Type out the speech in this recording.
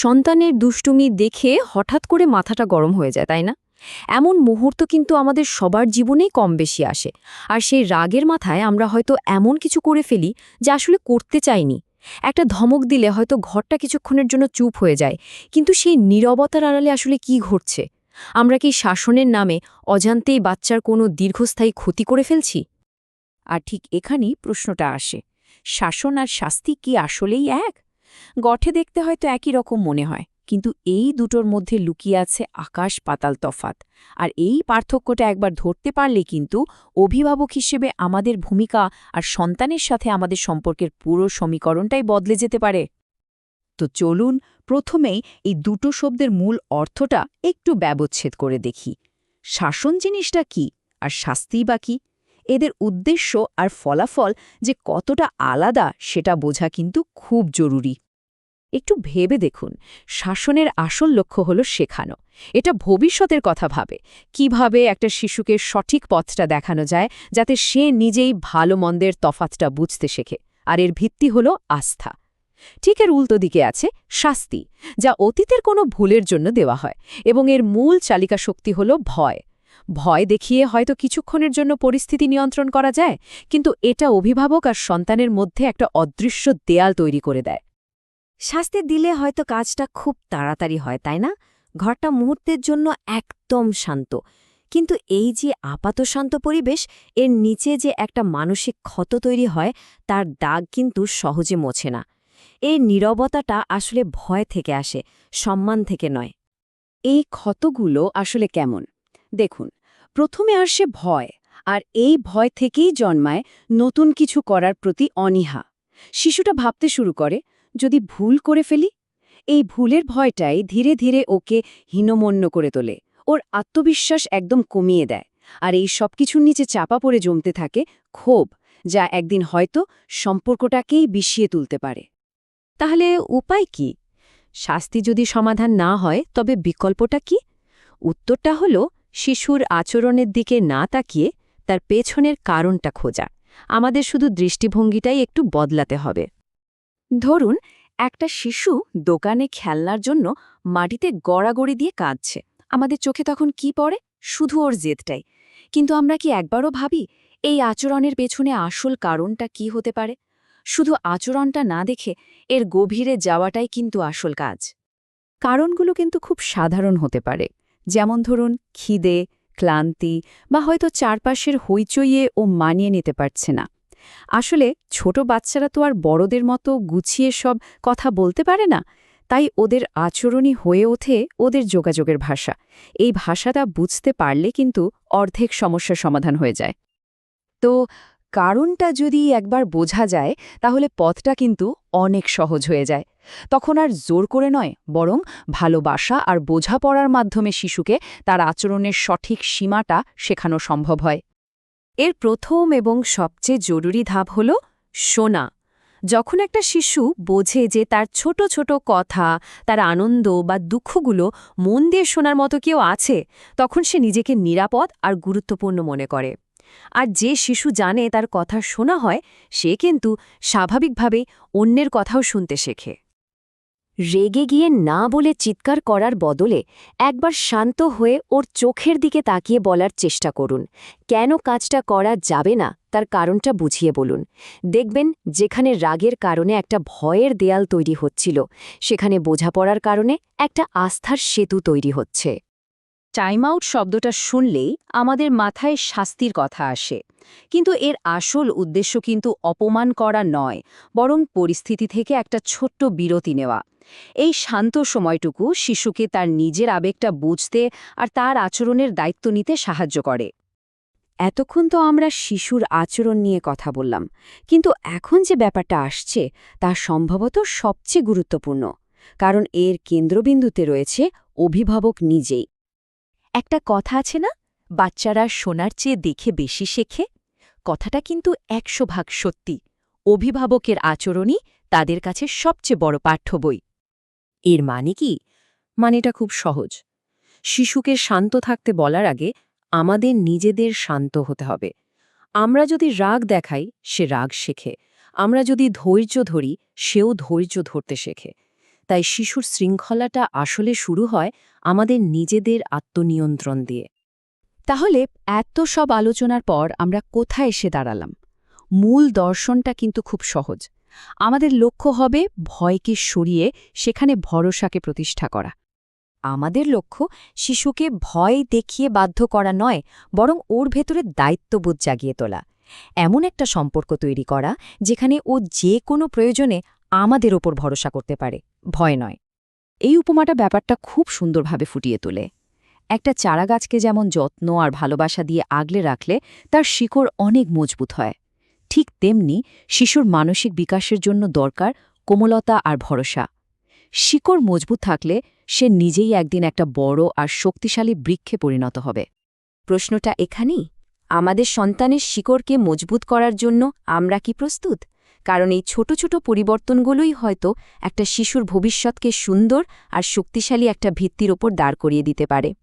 সন্তানের দুষ্টুমি দেখে হঠাৎ করে মাথাটা গরম হয়ে যায়, তাই না? এমন মুহূর্ত কিন্তু আমাদের সবার জীবনেই কম বেশি আসে। আর সেই রাগের মাথায় আমরা হয়তো এমন কিছু করে ফেলি যা আসলে করতে চাইনি। একটা ধমক দিলে হয়তো ঘরটা কিছুক্ষণের জন্য চুপ হয়ে যায়, কিন্তু সেই নীরবতার আড়ালে আসলে কি ঘটছে? আমরা কি শাসনের নামে অজান্তেই বাচ্চার কোনো দীর্ঘস্থায়ী ক্ষতি করে ফেলছি? আর ঠিক এখানেই প্রশ্নটা আসে, শাসন আর শাস্তি কি আসলেই এক? গঠে দেখতে হয়তো একই রকম মনে হয়, কিন্তু এই দুটোর মধ্যে লুকিয়ে আছে আকাশ পাতাল তফাত। আর এই পার্থক্যটা একবার ধরতে পারলে কিন্তু অভিভাবক হিসেবে আমাদের ভূমিকা আর সন্তানের সাথে আমাদের সম্পর্কের পুরো সমীকরণটাই বদলে যেতে পারে। তো চলুন প্রথমেই এই দুটো শব্দের মূল অর্থটা একটু ব্যবচ্ছেদ করে দেখি। শাসন জিনিসটা কি আর শাস্তিই বা কি? এদের উদ্দেশ্য আর ফলাফল যে কতটা আলাদা সেটা বোঝা কিন্তু খুব জরুরি। একটু ভেবে দেখুন, শাসনের আসল লক্ষ্য হল শেখানো। এটা ভবিষ্যতের কথা ভাবে, কীভাবে একটা শিশুকে সঠিক পথটা দেখানো যায় যাতে সে নিজেই ভালো মন্দের তফাতটা বুঝতে শেখে, আর এর ভিত্তি হল আস্থা। ঠিক এর উল্টো দিকে আছে শাস্তি, যা অতীতের কোনো ভুলের জন্য দেওয়া হয়, এবং এর মূল চালিকা শক্তি হল ভয়। ভয় দেখিয়ে হয়তো কিছুক্ষণের জন্য পরিস্থিতি নিয়ন্ত্রণ করা যায়, কিন্তু এটা অভিভাবক আর সন্তানের মধ্যে একটা অদৃশ্য দেয়াল তৈরি করে দেয়। শাস্তি দিলে হয়তো কাজটা খুব তাড়াতাড়ি হয়, তাই না? ঘরটা মুহূর্তের জন্য একদম শান্ত। কিন্তু এই যে আপাত শান্ত পরিবেশ, এর নিচে যে একটা মানসিক ক্ষত তৈরি হয়, তার দাগ কিন্তু সহজে মোছে না। এই নীরবতাটা আসলে ভয় থেকে আসে, সম্মান থেকে নয়। এই ক্ষতগুলো আসলে কেমন? দেখুন, প্রথমে আসে ভয়, আর এই ভয় থেকেই জন্মায় নতুন কিছু করার প্রতি অনীহা। শিশুটা ভাবতে শুরু করে যদি ভুল করে ফেলি? এই ভুলের ভয়টাই ধীরে ধীরে ওকে হীনমন্য করে তোলে। ওর আত্মবিশ্বাস একদম কমিয়ে দেয়। আর এই সব কিছুর নিচে চাপা পড়ে জমতে থাকে ক্ষোভ, যা একদিন হয়তো সম্পর্কটাকেই বিষিয়ে তুলতে পারে। তাহলে উপায় কি? শাস্তি যদি সমাধান না হয়, তবে বিকল্পটা কি? উত্তরটা হল, শিশুর আচরণের দিকে না তাকিয়ে তার পেছনের কারণটা খোঁজা। আমাদের শুধু দৃষ্টিভঙ্গিটাই একটু বদলাতে হবে। ধরুন, একটা শিশু দোকানে খেলনার জন্য মাটিতে গড়াগড়ি দিয়ে কাঁদছে। আমাদের চোখে তখন কি পড়ে? শুধু ওর জেদটাই। কিন্তু আমরা কি একবারও ভাবি, এই আচরণের পেছনে আসল কারণটা কি হতে পারে? শুধু আচরণটা না দেখে এর গভীরে যাওয়াটাই কিন্তু আসল কাজ। কারণগুলো কিন্তু খুব সাধারণ হতে পারে। যেমন ধরুন, খিদে, ক্লান্তি বা হয়তো চারপাশের হইচইয়ে ও মানিয়ে নিতে পারছে না। আসলে ছোট বাচ্চারা তো আর বড়দের মতো গুছিয়ে সব কথা বলতে পারে না, তাই ওদের আচরণই হয়ে ওঠে ওদের যোগাযোগের ভাষা। এই ভাষাটা বুঝতে পারলে কিন্তু অর্ধেক সমস্যার সমাধান হয়ে যায়। তো কারণটা যদি একবার বোঝা যায়, তাহলে পথটা কিন্তু অনেক সহজ হয়ে যায়। তখন আর জোর করে নয়, বরং ভালোবাসা আর বোঝাপড়ার মাধ্যমে শিশুকে তার আচরণের সঠিক সীমাটা শেখানো সম্ভব হয়। এর প্রথম এবং সবচেয়ে জরুরি ধাপ হল শোনা। যখন একটা শিশু বোঝে যে তার ছোট ছোট কথা, তার আনন্দ বা দুঃখগুলো মন দিয়ে শোনার মতো কেউ আছে, তখন সে নিজেকে নিরাপদ আর গুরুত্বপূর্ণ মনে করে। আর যে শিশু জানে তার কথা শোনা হয়, সে কিন্তু স্বাভাবিকভাবে অন্যের কথাও শুনতে শেখে। রেগে গিয়ে না বলে চিৎকার করার বদলে একবার শান্ত হয়ে ওর চোখের দিকে তাকিয়ে বলার চেষ্টা করুন। কেন কাজটা করা যাবে না তার কারণটা বুঝিয়ে বলুন। দেখবেন যেখানে রাগের কারণে একটা ভয়ের দেয়াল তৈরি হচ্ছিল, সেখানে বোঝাপড়ার কারণে একটা আস্থার সেতু তৈরি হচ্ছে। টাইম আউট শব্দটা শুনলেই আমাদের মাথায় শাস্তির কথা আসে। কিন্তু এর আসল উদ্দেশ্য কিন্তু অপমান করা নয়, বরং পরিস্থিতি থেকে একটা ছোট্ট বিরতি নেওয়া। এই শান্ত সময়টুকু শিশুকে তার নিজের আবেগটা বুঝতে আর তার আচরণের দায়িত্ব নিতে সাহায্য করে। এতক্ষণ তো আমরা শিশুর আচরণ নিয়ে কথা বললাম, কিন্তু এখন যে ব্যাপারটা আসছে তা সম্ভবত সবচেয়ে গুরুত্বপূর্ণ, কারণ এর কেন্দ্রবিন্দুতে রয়েছে অভিভাবক নিজেই। একটা কথা আছে না, বাচ্চারা শোনার চেয়ে দেখে বেশি শেখে? কথাটা কিন্তু একশো ভাগ সত্যি, অভিভাবকের আচরণই তাদের কাছে সবচেয়ে বড় পাঠ্য বই। এর মানে কি? মানেটা খুব সহজ। শিশুকে শান্ত থাকতে বলার আগে আমাদের নিজেদের শান্ত হতে হবে। আমরা যদি রাগ দেখাই, সে রাগ শেখে। আমরা যদি ধৈর্য ধরি, সেও ধৈর্য ধরতে শেখে। তাই শিশুর শৃঙ্খলাটা আসলে শুরু হয় আমাদের নিজেদের আত্মনিয়ন্ত্রণ দিয়ে। তাহলে এত সব আলোচনার পর আমরা কোথায় এসে দাঁড়ালাম? মূল দর্শনটা কিন্তু খুব সহজ। আমাদের লক্ষ্য হবে ভয়কে সরিয়ে সেখানে ভরসাকে প্রতিষ্ঠা করা। আমাদের লক্ষ্য শিশুকে ভয় দেখিয়ে বাধ্য করা নয়, বরং ওর ভেতরে দায়িত্ববোধ জাগিয়ে তোলা। এমন একটা সম্পর্ক তৈরি করা যেখানে ও যে কোনো প্রয়োজনে আমাদের ওপর ভরসা করতে পারে, ভয় নয়। এই উপমাটা ব্যাপারটা খুব সুন্দরভাবে ফুটিয়ে তোলে। একটা চারাগাছকে যেমন যত্ন আর ভালোবাসা দিয়ে আগলে রাখলে তার শিকড় অনেক মজবুত হয়। ঠিক তেমনি শিশুর মানসিক বিকাশের জন্য দরকার কোমলতা আর ভরসা। শিকড় মজবুত থাকলে সে নিজেই একদিন একটা বড় আর শক্তিশালী বৃক্ষে পরিণত হবে। প্রশ্নটা এখানেই। আমাদের সন্তানের শিকড়কে মজবুত করার জন্য আমরা কি প্রস্তুত? কারণ এই ছোট ছোট পরিবর্তনগুলোই হয়তো একটা শিশুর ভবিষ্যৎকে সুন্দর আর শক্তিশালী একটা ভিত্তির ওপর দাঁড় করিয়ে দিতে পারে।